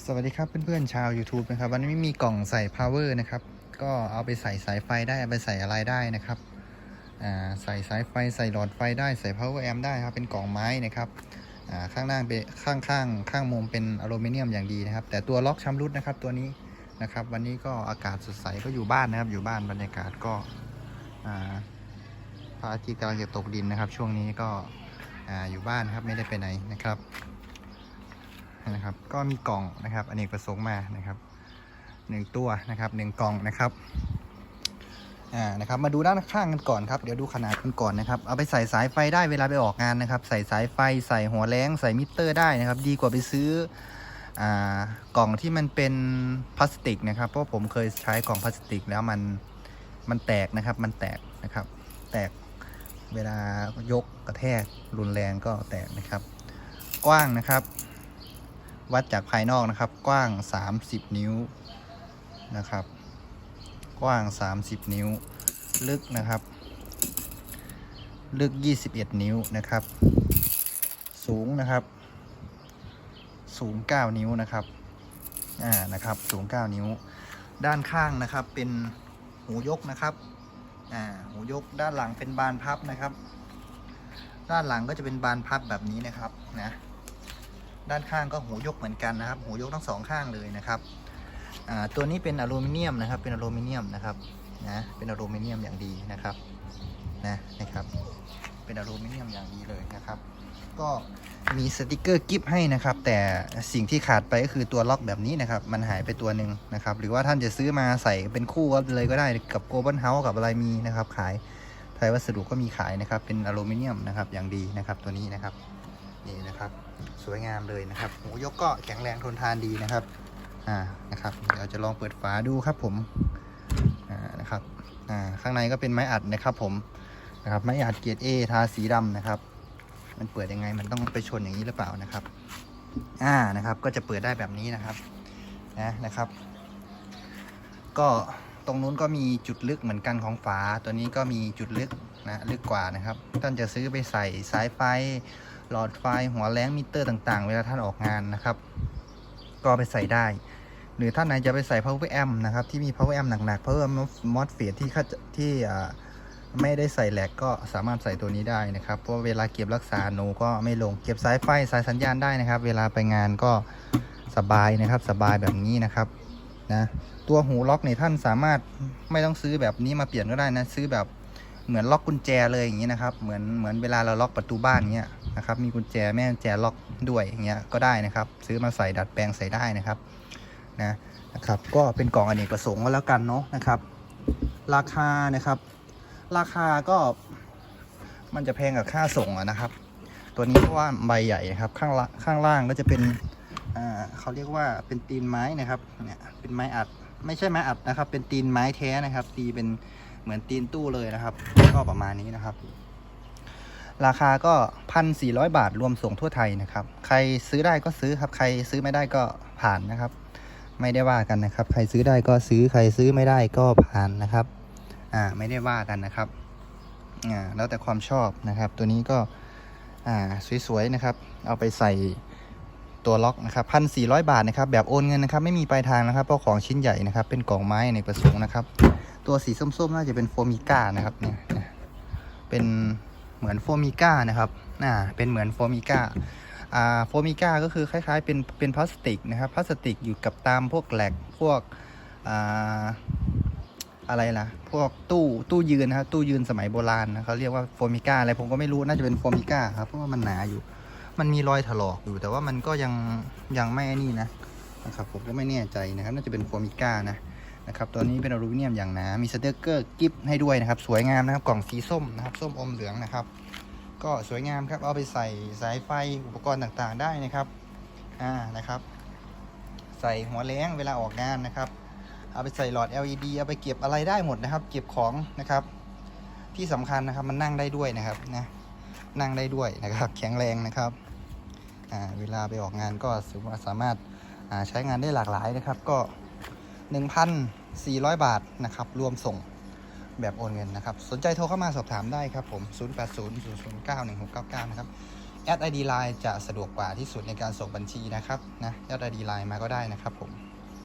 สวัสดีครับเพื่อนๆชาว YouTube นะครับ วันนี้ไม่มีกล่องใส่ power นะครับ ก็เอาไปใส่สายไฟได้เอาไปใส่อะไรได้นะครับอ่าใส่สายไฟใส่หลอดไฟได้ใส่ power amp ได้ครับเป็นกล่องไม้นะครับอ่าข้างล่างเป็นข้างข้างข้างมุมเป็นอลูมิเนียมอย่างดีนะครับ แต่ตัวล็อกชำรุดนะครับตัวนี้นะครับ วันนี้ก็อากาศสดใสก็อยู่บ้านนะครับ อยู่บ้านบรรยากาศก็อ่าพระอาทิตย์กำลังจะตกดินนะครับ ช่วงนี้ก็อ่าอยู่บ้านครับไม่ได้ไปไหนนะครับ นะครับ ก็มีกล่องนะครับอเนกประสงค์มานะครับหนึ่งตัวนะครับหนึ่งกล่องนะครับอ่านะครับ มาดูด้านข้างกันก่อนครับเดี๋ยวดูขนาดกันก่อนนะครับ เอาไปใส่สายไฟได้เวลาไปออกงานนะครับ ใส่สายไฟใส่หัวแรงใส่มิเตอร์ได้นะครับ ดีกว่าไปซื้ออ่ากล่องที่มันเป็นพลาสติกนะครับ เพราะผมเคยใช้กล่องพลาสติกแล้วมันมันแตกนะครับ มันแตกนะครับ แตกเวลายกกระแทกรุนแรงก็แตกนะครับ กว้างนะครับ วัดจากภายนอกนะครับ กว้าง 30 นิ้วนะครับ กว้าง 30 นิ้ว ลึกนะครับ ลึก 21 นิ้วนะครับ สูงนะครับ สูง 9 นิ้วนะครับอ่านะครับ สูง 9 นิ้ว ด้านข้างนะครับเป็นหูยกนะครับอ่าหูยกด้านหลังเป็นบานพับนะครับ ด้านหลังก็จะเป็นบานพับแบบนี้นะครับนะ ด้านข้างก็หูยกเหมือนกันนะครับ หูยกทั้งสองข้างเลยนะครับตัวนี้เป็นอลูมิเนียมนะครับ เป็นอลูมิเนียมนะครับนะเป็นอลูมิเนียมอย่างดีนะครับนะนะครับ เป็นอลูมิเนียมอย่างดีเลยนะครับ ก็มีสติกเกอร์กิฟให้นะครับ แต่สิ่งที่ขาดไปก็คือตัวล็อกแบบนี้นะครับ มันหายไปตัวหนึ่งนะครับ หรือว่าท่านจะซื้อมาใส่เป็นคู่ก็เลยก็ได้กับโกลบอลเฮาส์กับอะไรมีนะครับ ขายไทยวัสดุก็มีขายนะครับ เป็นอลูมิเนียมนะครับอย่างดีนะครับตัวนี้นะครับ นี่นะครับ สวยงามเลยนะครับหูยกก็แข็งแรงทนทานดีนะครับอ่านะครับเดี๋ยวจะลองเปิดฝาดูครับผมอ่านะครับอ่าข้างในก็เป็นไม้อัดนะครับผมนะครับไม้อัดเกียร์ A ทาสีดำนะครับ มันเปิดยังไงมันต้องไปชนอย่างนี้หรือเปล่านะครับอ่านะครับก็จะเปิดได้แบบนี้นะครับนะนะครับ ก็ตรงนู้นก็มีจุดลึกเหมือนกันของฝาตัวนี้ก็มีจุดลึกนะลึกกว่านะครับท่านจะซื้อไปใส่สายไฟ หลอดไฟหัวแรงมิเตอร์ต่างๆ เวลาท่านออกงานนะครับ ก็ไปใส่ได้ หรือท่านไหนจะไปใส่ power amp นะครับ ที่มี power amp หนักๆ power MOSFET ที่เขาจะที่อ่ไม่ได้ใส่แหลกก็สามารถใส่ตัวนี้ได้นะครับ เพราะเวลาเก็บรักษาโนก็ไม่ลงเก็บสายไฟสายสัญญาณได้นะครับ เวลาไปงานก็สบายนะครับ สบายแบบนี้นะครับนะตัวหูล็อกเนี่ยท่านสามารถไม่ต้องซื้อแบบนี้มาเปลี่ยนก็ได้นะ ซื้อแบบ เหมือนล็อกกุญแจเลยอย่างนี้นะครับ เหมือนเหมือนเวลาเราล็อกประตูบ้านเงี้ยนะครับ มีกุญแจแม่กุญแจล็อกด้วยอย่างเงี้ยก็ได้นะครับ ซื้อมาใส่ดัดแปลงใส่ได้นะครับนะนะครับ ก็เป็นกล่องอเนกประสงค์ก็แล้วกันเนาะนะครับ ราคานะครับ ราคาก็มันจะแพงกับค่าส่งนะครับ ตัวนี้เพราะว่าใบใหญ่นะครับข้างละข้างล่างก็จะเป็นอ่าเขาเรียกว่าเป็นตีนไม้นะครับเนี่ยเป็นไม้อัด ไม่ใช่ไม้อัดนะครับ เป็นตีนไม้แท้นะครับ ตีเป็น เหมือนตีนตู้เลยนะครับ ก็ประมาณนี้นะครับ ราคาก็พันสี่ร้อยบาทรวมส่งทั่วไทยนะครับ ใครซื้อได้ก็ซื้อครับ ใครซื้อไม่ได้ก็ผ่านนะครับ ไม่ได้ว่ากันนะครับ ใครซื้อได้ก็ซื้อใครซื้อไม่ได้ก็ผ่านนะครับ อ่าไม่ได้ว่ากันนะครับอ่าแล้วแต่ความชอบนะครับ ตัวนี้ก็อ่าสวยๆนะครับ เอาไปใส่ตัวล็อกนะครับพันสี่ร้อยบาทนะครับ แบบโอนเงินนะครับ ไม่มีปลายทางนะครับเพราะของชิ้นใหญ่นะครับ เป็นกล่องไม้ในประสงค์นะครับ ตัวสีส้มๆน่าจะเป็นโฟมิก้านะครับเนี่ยเป็นเหมือนโฟมิก้านะครับอ่าเป็นเหมือนโฟมิก้าอ่าโฟมิก้าก็คือคล้ายๆเป็นเป็นพลาสติกนะครับพลาสติกอยู่กับตามพวกแหลกพวกอ่าอะไรล่ะ พวกตู้ตู้ยืนนะครับตู้ยืนสมัยโบราณนะเขาเรียกว่าโฟมิก้าอะไรผมก็ไม่รู้น่าจะเป็นโฟมิก้าครับเพราะว่ามันหนาอยู่ มันมีรอยถลอกอยู่แต่ว่ามันก็ยังยังไม่นี่นะนะครับผมก็ไม่แน่ใจนะครับ น่าจะเป็นโฟมิก้านะ นะครับตัวนี้เป็นอลูมิเนียมอย่างหนา มีสเตกเกอร์กิฟให้ด้วยนะครับ สวยงามนะครับ กล่องสีส้มนะครับ ส้มอมเหลืองนะครับ ก็สวยงามครับ เอาไปใส่สายไฟอุปกรณ์ต่างๆได้นะครับ อ่า นะครับ ใส่หัวแรงเวลาออกงานนะครับ เอาไปใส่หลอด LED เอาไปเก็บอะไรได้หมดนะครับ เก็บของนะครับ ที่สำคัญนะครับ มันนั่งได้ด้วยนะครับ นะ นั่งได้ด้วยนะครับ แข็งแรงนะครับ อ่า เวลาไปออกงานก็สามารถใช้งานได้หลากหลายนะครับ ก็ 1,400 บาทนะครับ รวมส่งแบบโอนเงินนะครับ สนใจโทรเข้ามาสอบถามได้ครับผม 0800091699 นะครับ แอดไอดีไลน์จะสะดวกกว่าที่สุดในการส่งบัญชีนะครับนะแอดไอดีไลน์มาก็ได้นะครับผม